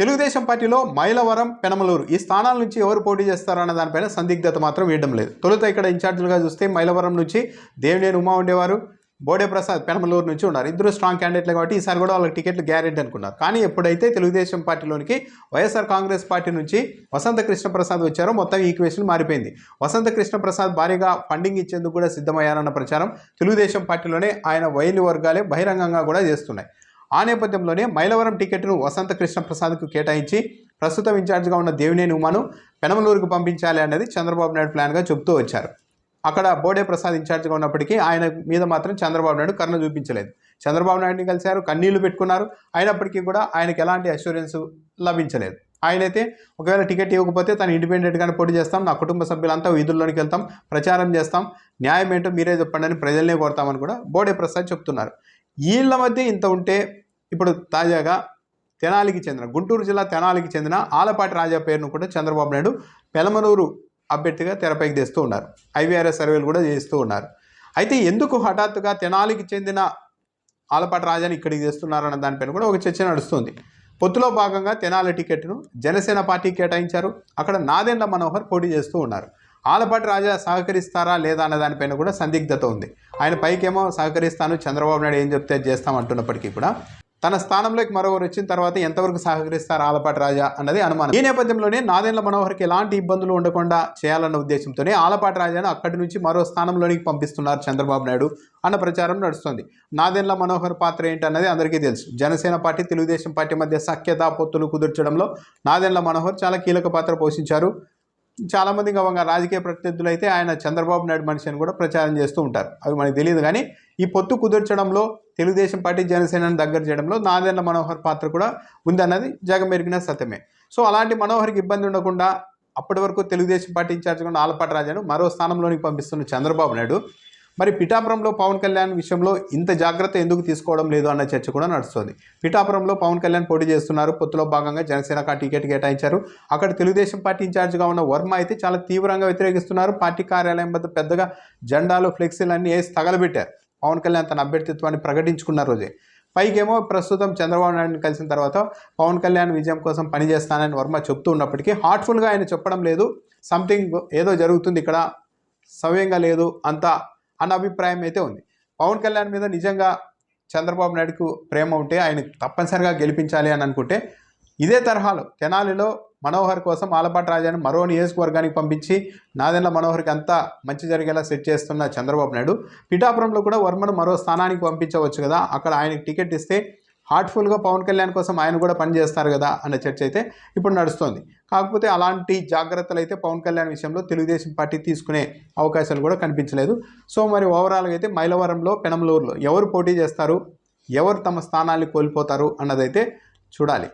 తెలుగుదేశం పార్టీలో మైలవరం పెనమలూరు ఈ స్థానాల నుంచి ఎవరు పోటీ చేస్తారో అన్న దానిపైన సందిగ్ధత మాత్రం వేయడం లేదు. తొలుత ఇక్కడ ఇన్ఛార్జీలుగా చూస్తే మైలవరం నుంచి దేవినేని ఉమా ఉండేవారు బోడే ప్రసాద్ పెనమలూరు నుంచి ఉన్నారు. ఇద్దరు స్ట్రాంగ్ క్యాండిడేట్లు కాబట్టి ఈసారి కూడా వాళ్ళకి టికెట్లు గ్యారెంటీ అనుకున్నారు. కానీ ఎప్పుడైతే తెలుగుదేశం పార్టీలోనికి వైఎస్ఆర్ కాంగ్రెస్ పార్టీ నుంచి వసంత కృష్ణప్రసాద్ వచ్చారో మొత్తం ఈక్వేషన్ మారిపోయింది. వసంత కృష్ణప్రసాద్ భారీగా ఫండింగ్ ఇచ్చేందుకు కూడా సిద్ధమయ్యారన్న ప్రచారం తెలుగుదేశం పార్టీలోనే ఆయన వైలి వర్గాలే బహిరంగంగా కూడా చేస్తున్నాయి. ఆ నేపథ్యంలోనే మైలవరం టికెట్ను వసంత కృష్ణప్రసాద్కు కేటాయించి ప్రస్తుతం ఇన్ఛార్జ్గా ఉన్న దేవినేని ఉమాను పెనమలూరుకు పంపించాలి అనేది చంద్రబాబు నాయుడు ప్లాన్గా చెబుతూ వచ్చారు. అక్కడ బోడే ప్రసాద్ ఇన్ఛార్జ్గా ఉన్నప్పటికీ ఆయన మీద మాత్రం చంద్రబాబు నాయుడు కరుణ చూపించలేదు. చంద్రబాబు నాయుడిని కలిశారు కన్నీళ్ళు పెట్టుకున్నారు. అయినప్పటికీ కూడా ఆయనకు ఎలాంటి అష్యూరెన్స్ లభించలేదు. ఆయనైతే ఒకవేళ టికెట్ ఇవ్వకపోతే తను ఇండిపెండెంట్గానే పోటీ చేస్తాం నా కుటుంబ సభ్యులంతా వీధుల్లోనికి వెళ్తాం ప్రచారం చేస్తాం. న్యాయం ఏంటో మీరే చెప్పండి అని ప్రజల్నే కోరుతామని కూడా బోడే ప్రసాద్ చెప్తున్నారు. వీళ్ళ మధ్య ఇంత ఉంటే ఇప్పుడు తాజాగా తెనాలికి చెందిన గుంటూరు జిల్లా తెనాలికి చెందిన ఆలపాటి రాజా పేరును కూడా చంద్రబాబు నాయుడు పెలమనూరు అభ్యర్థిగా తెరపైకి తెస్తూ ఉన్నారు. ఐవీఆర్ఎస్ సర్వేలు కూడా చేస్తూ ఉన్నారు. అయితే ఎందుకు హఠాత్తుగా తెనాలికి చెందిన ఆలపాటి రాజాని ఇక్కడికి తెస్తున్నారన్న దానిపైన కూడా ఒక చర్చ నడుస్తుంది. పొత్తులో భాగంగా తెనాలి టికెట్ను జనసేన పార్టీ కేటాయించారు. అక్కడ నాదెండ్ల మనోహర్ పోటీ చేస్తూ ఉన్నారు. ఆలపాటి రాజా సహకరిస్తారా లేదా అన్న దానిపైన కూడా సందిగ్ధత ఉంది. ఆయన పైకేమో సహకరిస్తాను చంద్రబాబు నాయుడు ఏం చెప్తే చేస్తాం అంటున్నప్పటికీ కూడా తన స్థానంలోకి మరొకరు వచ్చిన తర్వాత ఎంతవరకు సహకరిస్తారు ఆలపాటి రాజా అన్నది అనుమానం. ఈ నేపథ్యంలోనే నాదెండ్ల మనోహర్కి ఎలాంటి ఇబ్బందులు ఉండకుండా చేయాలన్న ఉద్దేశంతోనే ఆలపాటి రాజాను అక్కడి నుంచి మరో స్థానంలోనికి పంపిస్తున్నారు చంద్రబాబు నాయుడు అన్న ప్రచారం నడుస్తుంది. నాదెండ్ల మనోహర్ పాత్ర ఏంటన్నది అందరికీ తెలుసు. జనసేన పార్టీ తెలుగుదేశం పార్టీ మధ్య సఖ్యత పొత్తులు కుదుర్చడంలో నాదెండ్ల మనోహర్ చాలా కీలక పాత్ర పోషించారు. చాలామంది గవంగా రాజకీయ ప్రత్యర్థులు అయితే ఆయన చంద్రబాబు నాయుడు మనిషి అని కూడా ప్రచారం చేస్తూ ఉంటారు. అవి మనకు తెలియదు కానీ ఈ పొత్తు కుదర్చడంలో తెలుగుదేశం పార్టీ జనసేనను దగ్గర చేయడంలో నాదెండ్ల మనోహర్ పాత్ర కూడా ఉందన్నది జగమెరిగిన సత్యమే. సో అలాంటి మనోహర్కి ఇబ్బంది ఉండకుండా అప్పటి వరకు తెలుగుదేశం పార్టీ ఇన్ఛార్జ్గా ఉన్న ఆలపాటి రాజాను మరో స్థానంలోనికి పంపిస్తున్న చంద్రబాబు నాయుడు మరి పిఠాపురంలో పవన్ కళ్యాణ్ విషయంలో ఇంత జాగ్రత్త ఎందుకు తీసుకోవడం లేదు అన్న చర్చ కూడా నడుస్తుంది. పిఠాపురంలో పవన్ కళ్యాణ్ పోటీ చేస్తున్నారు. పొత్తులో భాగంగా జనసేనకు ఆ టికెట్ కేటాయించారు. అక్కడ తెలుగుదేశం పార్టీ ఇన్ఛార్జ్గా ఉన్న వర్మ అయితే చాలా తీవ్రంగా వ్యతిరేకిస్తున్నారు. పార్టీ కార్యాలయం వద్ద పెద్దగా జెండాలు ఫ్లెక్సీలు అన్నీ వేసి తగలబెట్టారు. పవన్ కళ్యాణ్ తన అభ్యర్థిత్వాన్ని ప్రకటించుకున్న రోజే. పైకేమో ప్రస్తుతం చంద్రబాబు నాయుడుని కలిసిన తర్వాత పవన్ కళ్యాణ్ విజయం కోసం పనిచేస్తానని వర్మ చెప్తూ ఉన్నప్పటికీ హార్ట్ఫుల్గా ఆయన చెప్పడం లేదు. సంథింగ్ ఏదో జరుగుతుంది ఇక్కడ. సవ్యంగా లేదు. అంతా అన్న అభిప్రాయం అయితే ఉంది. పవన్ కళ్యాణ్ మీద నిజంగా చంద్రబాబు నాయుడుకు ప్రేమ ఉంటే ఆయన తప్పనిసరిగా గెలిపించాలి అని అనుకుంటే ఇదే తరహాలో తెనాలిలో మనోహర్ కోసం ఆలపాటి రాజాను మరో నియోజకవర్గానికి పంపించి నాదెండ్ల మనోహర్కి అంతా మంచి జరిగేలా సెట్ చేస్తున్న చంద్రబాబు నాయుడు. పిఠాపురంలో కూడా వర్మను మరో స్థానానికి పంపించవచ్చు కదా. అక్కడ ఆయనకి టికెట్ ఇస్తే హార్ట్ఫుల్గా పవన్ కళ్యాణ్ కోసం ఆయన కూడా పనిచేస్తారు కదా అన్న చర్చ అయితే ఇప్పుడు నడుస్తోంది. కాకపోతే అలాంటి జాగ్రత్తలు అయితే పవన్ కళ్యాణ్ విషయంలో తెలుగుదేశం పార్టీ తీసుకునే అవకాశాలు కూడా కనిపించలేదు. సో మరి ఓవరాల్గా అయితే మైలవరంలో పెనమలూరులో ఎవరు పోటీ చేస్తారు? ఎవరు తమ స్థానాన్ని కోల్పోతారు అన్నదైతే చూడాలి.